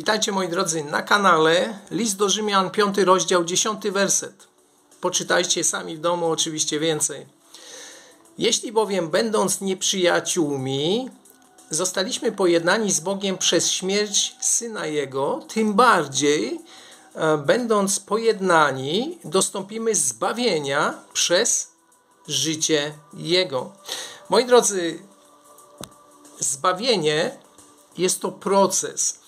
Witajcie moi drodzy na kanale List do Rzymian, 5 rozdział, 10 werset. Poczytajcie sami w domu oczywiście więcej. Jeśli bowiem będąc nieprzyjaciółmi, zostaliśmy pojednani z Bogiem przez śmierć Syna Jego, tym bardziej e, będąc pojednani, dostąpimy zbawienia przez życie Jego. Moi drodzy, zbawienie jest to proces.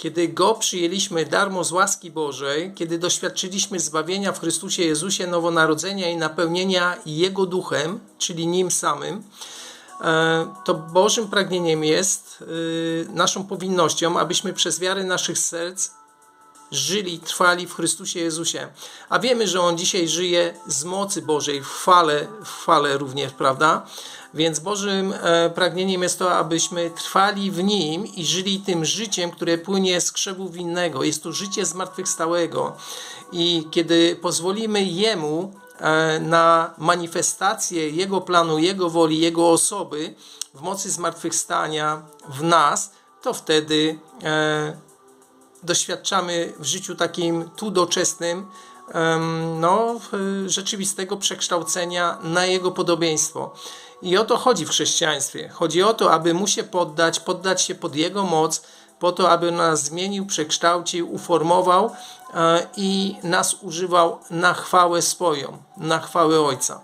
Kiedy go przyjęliśmy darmo z łaski Bożej, kiedy doświadczyliśmy zbawienia w Chrystusie Jezusie, nowonarodzenia i napełnienia Jego duchem, czyli Nim samym, e, to Bożym pragnieniem jest, e, naszą powinnością, abyśmy przez wiarę naszych serc żyli, trwali w Chrystusie Jezusie. A wiemy, że On dzisiaj żyje z mocy Bożej, w chwale, w chwale również, prawda? Więc Bożym e, pragnieniem jest to, abyśmy trwali w Nim i żyli tym życiem, które płynie z krzewu winnego. Jest to życie zmartwychwstałego. I kiedy pozwolimy Jemu e, na manifestację Jego planu, Jego woli, Jego osoby w mocy zmartwychwstania w nas, to wtedy e, doświadczamy w życiu takim tu doczesnym no, rzeczywistego przekształcenia na jego podobieństwo. I o to chodzi w chrześcijaństwie. Chodzi o to, aby mu się poddać, poddać się pod jego moc, po to, aby nas zmienił, przekształcił, uformował e, i nas używał na chwałę swoją, na chwałę Ojca.